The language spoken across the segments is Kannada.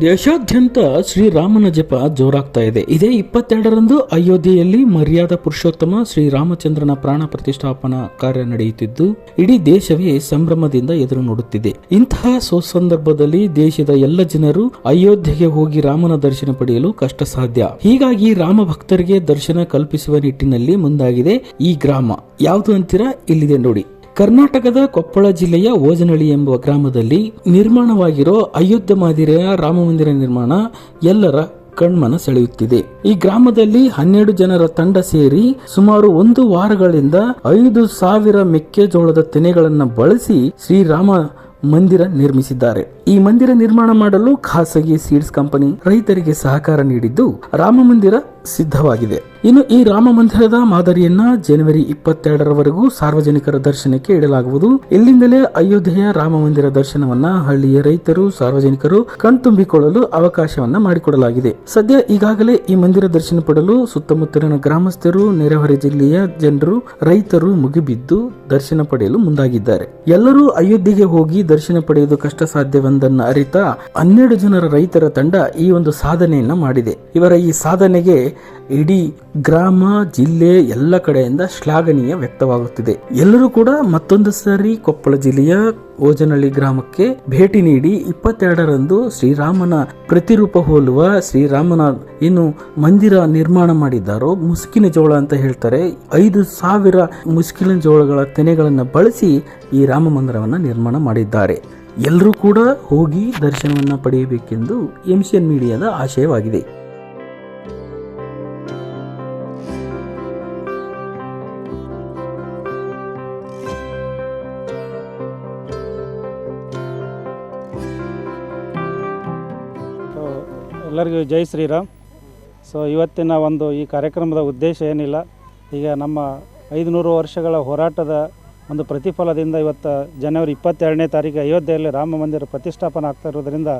ದೇಶಾದ್ಯಂತ ಶ್ರೀರಾಮನ ಜಪ ಜೋರಾಗ್ತಾ ಇದೆ. ಇದೇ ಇಪ್ಪತ್ತೆರಡರಂದು ಅಯೋಧ್ಯೆಯಲ್ಲಿ ಮರ್ಯಾದಾ ಪುರುಷೋತ್ತಮ ಶ್ರೀರಾಮಚಂದ್ರನ ಪ್ರಾಣ ಪ್ರತಿಷ್ಠಾಪನಾ ಕಾರ್ಯ ನಡೆಯುತ್ತಿದ್ದು, ಇಡೀ ದೇಶವೇ ಸಂಭ್ರಮದಿಂದ ಎದುರು ನೋಡುತ್ತಿದೆ. ಇಂತಹ ಸುಸಂದರ್ಭದಲ್ಲಿ ದೇಶದ ಎಲ್ಲ ಜನರು ಅಯೋಧ್ಯೆಗೆ ಹೋಗಿ ರಾಮನ ದರ್ಶನ ಪಡೆಯಲು ಕಷ್ಟ ಸಾಧ್ಯ ಹೀಗಾಗಿ ರಾಮ ಭಕ್ತರಿಗೆ ದರ್ಶನ ಕಲ್ಪಿಸುವ ನಿಟ್ಟಿನಲ್ಲಿ ಮುಂದಾಗಿದೆ ಈ ಗ್ರಾಮ. ಯಾವುದು ಅಂತೀರಾ? ಇಲ್ಲಿದೆ ನೋಡಿ. ಕರ್ನಾಟಕದ ಕೊಪ್ಪಳ ಜಿಲ್ಲೆಯ ಓಜನಳ್ಳಿ ಎಂಬ ಗ್ರಾಮದಲ್ಲಿ ನಿರ್ಮಾಣವಾಗಿರೋ ಅಯೋಧ್ಯ ಮಾದರಿಯ ರಾಮ ಮಂದಿರ ನಿರ್ಮಾಣ ಎಲ್ಲರ ಕಣ್ಮನ ಸೆಳೆಯುತ್ತಿದೆ. ಈ ಗ್ರಾಮದಲ್ಲಿ ಹನ್ನೆರಡು ಜನರ ತಂಡ ಸೇರಿ ಸುಮಾರು ಒಂದು ವಾರಗಳಿಂದ ಐದು ಸಾವಿರ ಮೆಕ್ಕೆಜೋಳದ ತೆನೆಗಳನ್ನು ಬಳಸಿ ಶ್ರೀರಾಮ ಮಂದಿರ ನಿರ್ಮಿಸಿದ್ದಾರೆ. ಈ ಮಂದಿರ ನಿರ್ಮಾಣ ಮಾಡಲು ಖಾಸಗಿ ಸೀಡ್ಸ್ ಕಂಪನಿ ರೈತರಿಗೆ ಸಹಕಾರ ನೀಡಿದ್ದು ರಾಮ ಮಂದಿರ ಸಿದ್ಧವಾಗಿದೆ. ಇನ್ನು ಈ ರಾಮ ಮಂದಿರದ ಮಾದರಿಯನ್ನ ಜನವರಿ ಇಪ್ಪತ್ತೆರಡರವರೆಗೂ ಸಾರ್ವಜನಿಕರ ದರ್ಶನಕ್ಕೆ ಇಡಲಾಗುವುದು. ಇಲ್ಲಿಂದಲೇ ಅಯೋಧ್ಯೆಯ ರಾಮ ಮಂದಿರ ದರ್ಶನವನ್ನ ಹಳ್ಳಿಯ ರೈತರು, ಸಾರ್ವಜನಿಕರು ಕಣ್ತುಂಬಿಕೊಳ್ಳಲು ಅವಕಾಶವನ್ನ ಮಾಡಿಕೊಡಲಾಗಿದೆ. ಸದ್ಯ ಈಗಾಗಲೇ ಈ ಮಂದಿರ ದರ್ಶನ ಪಡೆಯಲು ಸುತ್ತಮುತ್ತಲಿನ ಗ್ರಾಮಸ್ಥರು, ನೆರೆಹೊರೆ ಜಿಲ್ಲೆಯ ಜನರು, ರೈತರು ಮುಗಿಬಿದ್ದು ದರ್ಶನ ಪಡೆಯಲು ಮುಂದಾಗಿದ್ದಾರೆ. ಎಲ್ಲರೂ ಅಯೋಧ್ಯೆಗೆ ಹೋಗಿ ದರ್ಶನ ಪಡೆಯುವುದು ಕಷ್ಟ ಸಾಧ್ಯವೆಂದನ್ನು ಅರಿತ ಹನ್ನೆರಡು ಜನರ ರೈತರ ತಂಡ ಈ ಒಂದು ಸಾಧನೆಯನ್ನ ಮಾಡಿದೆ. ಇವರ ಈ ಸಾಧನೆಗೆ ಇಡೀ ಗ್ರಾಮ, ಜಿಲ್ಲೆ ಎಲ್ಲ ಕಡೆಯಿಂದ ಶ್ಲಾಘನೀಯ ವ್ಯಕ್ತವಾಗುತ್ತಿದೆ. ಎಲ್ಲರೂ ಕೂಡ ಮತ್ತೊಂದು ಸಾರಿ ಕೊಪ್ಪಳ ಜಿಲ್ಲೆಯ ಓಜನಹಳ್ಳಿ ಗ್ರಾಮಕ್ಕೆ ಭೇಟಿ ನೀಡಿ ಇಪ್ಪತ್ತೆರಡರಂದು ಶ್ರೀರಾಮನ ಪ್ರತಿರೂಪ ಹೋಲುವ ಶ್ರೀರಾಮನ ಏನು ಮಂದಿರ ನಿರ್ಮಾಣ ಮಾಡಿದ್ದಾರೋ, ಮುಸುಕಿನ ಜೋಳ ಅಂತ ಹೇಳ್ತಾರೆ, ಐದು ಸಾವಿರ ಮುಸುಕಿನ ಜೋಳಗಳ ತೆನೆಗಳನ್ನು ಬಳಸಿ ಈ ರಾಮ ಮಂದಿರವನ್ನು ನಿರ್ಮಾಣ ಮಾಡಿದ್ದಾರೆ. ಎಲ್ಲರೂ ಕೂಡ ಹೋಗಿ ದರ್ಶನವನ್ನು ಪಡೆಯಬೇಕೆಂದು ಎಂಸಿಎನ್ ಮೀಡಿಯಾದ ಆಶಯವಾಗಿದೆ. ಸೊ ಎಲ್ಲರಿಗೂ ಜೈ ಶ್ರೀರಾಮ್. ಸೊ ಇವತ್ತಿನ ಒಂದು ಈ ಕಾರ್ಯಕ್ರಮದ ಉದ್ದೇಶ ಏನಿಲ್ಲ, ಈಗ ನಮ್ಮ ಐದುನೂರು ವರ್ಷಗಳ ಹೋರಾಟದ ಒಂದು ಪ್ರತಿಫಲದಿಂದ ಇವತ್ತು ಜನವರಿ ಇಪ್ಪತ್ತೆರಡನೇ ತಾರೀಕು ಅಯೋಧ್ಯೆಯಲ್ಲಿ ರಾಮ ಮಂದಿರ ಪ್ರತಿಷ್ಠಾಪನೆ ಆಗ್ತಾ ಇರೋದ್ರಿಂದ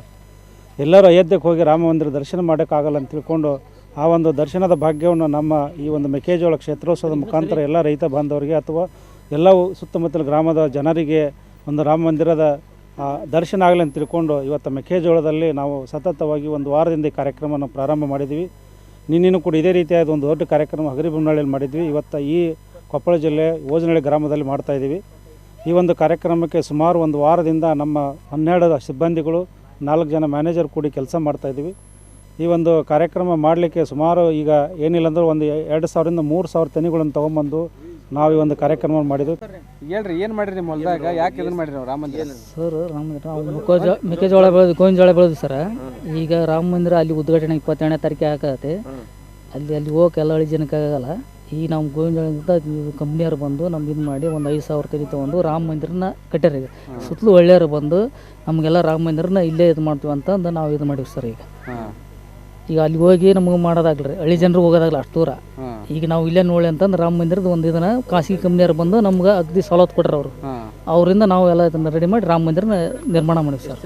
ಎಲ್ಲರೂ ಅಯೋಧ್ಯೆಗೆ ಹೋಗಿ ರಾಮ ಮಂದಿರ ದರ್ಶನ ಮಾಡೋಕ್ಕಾಗಲ್ಲ ಅಂತ ತಿಳ್ಕೊಂಡು ಆ ಒಂದು ದರ್ಶನದ ಭಾಗ್ಯವನ್ನು ನಮ್ಮ ಈ ಒಂದು ಮೆಕ್ಕೆಜೋಳ ಕ್ಷೇತ್ರೋತ್ಸವದ ಮುಖಾಂತರ ಎಲ್ಲ ರೈತ ಬಾಂಧವರಿಗೆ ಅಥವಾ ಎಲ್ಲವೂ ಸುತ್ತಮುತ್ತಲ ಗ್ರಾಮದ ಜನರಿಗೆ ಒಂದು ರಾಮ ಮಂದಿರದ ದರ್ಶನ ಆಗಲಿ ಅಂತ ತಿಳ್ಕೊಂಡು ಇವತ್ತು ಮೆಕ್ಕೆಜೋಳದಲ್ಲಿ ನಾವು ಸತತವಾಗಿ ಒಂದು ವಾರದಿಂದ ಈ ಕಾರ್ಯಕ್ರಮವನ್ನು ಪ್ರಾರಂಭ ಮಾಡಿದ್ವಿ ನಿನ್ನೂ ಕೂಡ ಇದೇ ರೀತಿಯಾದ ಒಂದು ದೊಡ್ಡ ಕಾರ್ಯಕ್ರಮ ಹಗರಿಬೊಮ್ಮನಹಳ್ಳಿಯಲ್ಲಿ ಮಾಡಿದ್ವಿ. ಇವತ್ತು ಈ ಕೊಪ್ಪಳ ಜಿಲ್ಲೆ ಓಜನಹಳ್ಳಿ ಗ್ರಾಮದಲ್ಲಿ ಮಾಡ್ತಾ ಇದ್ದೀವಿ. ಈ ಒಂದು ಕಾರ್ಯಕ್ರಮಕ್ಕೆ ಸುಮಾರು ಒಂದು ವಾರದಿಂದ ನಮ್ಮ ಹನ್ನೆರಡು ಸಿಬ್ಬಂದಿಗಳು ನಾಲ್ಕು ಜನ ಮ್ಯಾನೇಜರ್ ಕೂಡಿ ಕೆಲಸ ಮಾಡ್ತಾ ಇದ್ದೀವಿ. ಈ ಒಂದು ಕಾರ್ಯಕ್ರಮ ಮಾಡಲಿಕ್ಕೆ ಸುಮಾರು ಈಗ ಏನಿಲ್ಲ ಅಂದ್ರೆ ಒಂದು ಎರಡು ಸಾವಿರದಿಂದ ಮೂರು ಸಾವಿರ ತೆನೆಗಳನ್ನು ತೊಗೊಂಬಂದು ನಾವು ಈ ಒಂದು ಕಾರ್ಯಕ್ರಮ ಮಾಡಿದ್ವಿ. ಹೇಳ್ರಿ ಏನು ಮಾಡಿರಿ ನಿಮ್ಮ ಹೊಲದಾಗ? ಯಾಕೆ ಇದನ್ನ ಮಾಡಿರಿ ರಾಮ ಮಂದಿರ? ಸರ್ ರಾಮ ಮಂದಿರ ನಾವು ಮೆಕ್ಕೆಜೋಳ ಮೆಕ್ಕೆಜೋಳ ಬೆಳೆದು ಗೋವಿನ ಜೋಳ ಬೆಳೆದು ಸರ್. ಈಗ ರಾಮ ಮಂದಿರ ಅಲ್ಲಿ ಉದ್ಘಾಟನೆ ಇಪ್ಪತ್ತೆರಡನೇ ತಾರೀಕು ಆಗತ್ತೆ ಅಲ್ಲಿ ಅಲ್ಲಿ ಹೋಗಕ್ಕೆ ಎಲ್ಲ ಹಳ್ಳಿ ಜನಕ್ಕೆ ಆಗಲ್ಲ. ಈ ನಮ್ಮ ಗೋವಿಂದ ಕಂಪ್ನಿಯವ್ರು ಬಂದು ನಮ್ಗೆ ಇದು ಮಾಡಿ ಒಂದು ಐದು ಸಾವಿರ ತೆರಿ ತೊಗೊಂಡು ರಾಮ ಮಂದಿರನ ಕಟ್ಟ್ಯಾರ ಈಗ. ಸುತ್ತಲೂ ಒಳ್ಳೆಯವ್ರು ಬಂದು ನಮಗೆಲ್ಲ ರಾಮ ಮಂದಿರನ ಇಲ್ಲೇ ಇದು ಮಾಡ್ತೀವಿ ಅಂತಂದು ನಾವು ಇದು ಮಾಡೀವಿ ಸರ್ ಈಗ. ಈಗ ಅಲ್ಲಿ ಹೋಗಿ ನಮಗೆ ಮಾಡೋದಾಗ್ಲಿ ಹಳ್ಳಿ ಜನರು ಹೋಗೋದಾಗಲ್ಲ ಅಷ್ಟು ದೂರ. ಈಗ ನಾವು ಇಲ್ಲೇ ನೋಡಿ ಅಂತಂದ್ರೆ ರಾಮ ಮಂದಿರದ ಒಂದು ಇದನ್ನ ಖಾಸಗಿ ಕಂಪ್ನಿಯವ್ರು ಬಂದು ನಮ್ಗೆ ಅಗದಿ ಸವಲತ್ತು ಕೊಡ್ರಿ ಅವರು. ಅವರಿಂದ ನಾವು ಎಲ್ಲ ಇದನ್ನು ರೆಡಿ ಮಾಡಿ ರಾಮ ಮಂದಿರನ ನಿರ್ಮಾಣ ಮಾಡಿವಿ ಸರ್.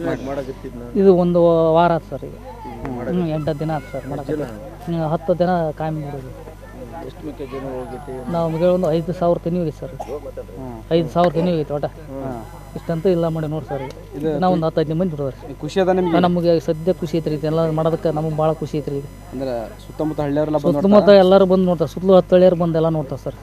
ಇದು ಒಂದು ವಾರ ಆಯ್ತು ಸರ್ ಈಗ. ಹ್ಞೂ ಎಂಟು ದಿನ ಆಯ್ತು ಸರ್ ಮಾಡಕ್ಕೆ ಹ್ಞೂ ಹತ್ತು ದಿನ ಕಾಯಂ ಮಾಡೋದು ಎಷ್ಟು ಮೆಕ್ಕೆಜೋಳ ಹೋಗೈತಿ ನಮಗೆ ಒಂದು ಐದು ಸಾವಿರ ತೆನಿ ಹೋಗಿ ಸರ್. ಐದು ಸಾವಿರ ತೆನಿ ಹೋಗಿತ್ತು ಒಟ ಇಷ್ಟಂತೂ ಇಲ್ಲ ಮಾಡಿ ನೋಡಿ ಸರ್. ನಾವು ಒಂದು ಹತ್ತು ಹದಿನೈದು ಮಂದಿ ಬಿಡೋರಿ. ಖುಷಿ ಅದ ನಿಮ್ಗೆ? ನಮಗೆ ಸದ್ಯ ಖುಷಿ ಐತ್ರಿ ಇದೆಲ್ಲ ಮಾಡೋದಕ್ಕೆ ನಮಗೆ ಭಾಳ ಖುಷಿ ಐತ್ರಿ ಈಗ ಅಂದ್ರೆ ಸುತ್ತಮುತ್ತ ಹಳ್ಳಿಯವರೆಲ್ಲ ಸುತ್ತಮುತ್ತ ಎಲ್ಲರೂ ಬಂದು ನೋಡ್ತಾರೆ. ಸುತ್ತಲೂ ಹತ್ತು ಹಳ್ಳಿಯರು ಬಂದು ಎಲ್ಲ ನೋಡ್ತಾರೆ ಸರ್.